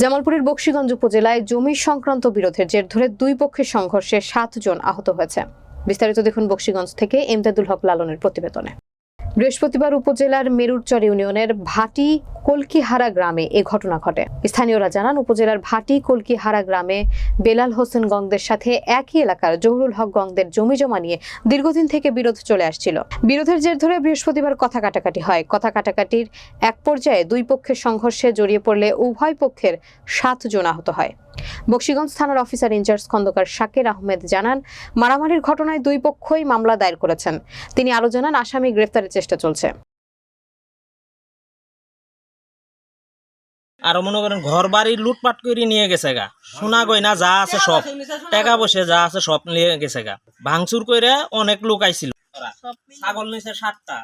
জামালপুরের বক্সিগঞ্জ উপজেলায় জমি সংক্রান্ত বিরোধের জের ধরে দুই পক্ষের সংঘর্ষে সাতজন আহত হয়েছে। বিস্তারিত দেখুন বক্সিগঞ্জ থেকে এমদাদুল হক লালনের প্রতিবেদনে। বৃহস্পতিবার উপজেলার মেরুরচর ইউনিয়নের ভাটি কলকিহারা গ্রামে এ ঘটনা ঘটে। স্থানীয়রা জানান, উপজেলার ভাটি কলকিহারা গ্রামে বেলাল হোসেন গংদের সাথে একই এলাকার জহুরুল হক গংদের জমি জমা নিয়ে দীর্ঘদিন থেকে বিরোধ চলে আসছিল। বিরোধের জের ধরে বৃহস্পতিবার কথা কাটাকাটি হয়। কথা কাটাকাটির এক পর্যায়ে দুই পক্ষের সংঘর্ষে জড়িয়ে পড়লে উভয় পক্ষের সাতজন আহত হয়। বক্সিগঞ্জ থানার অফিসার ইনচার্জ খন্দকার শাকের আহমেদ জানান, মারামারির ঘটনায় দুই পক্ষই মামলা দায়ের করেছেন। তিনি আরও জানান, আসামি গ্রেফতারের চেষ্টা চলছে। আর মনে করেন ঘর বাড়ি লুটপাট করে নিয়ে গেছে গা। সোনা গয়না যা আছে সব, টাকা পয়সা যা আছে সব নিয়ে গেছে গা। ভাঙচুর করে অনেক লোক আইছিল। ছাগল নিছে সাতটা।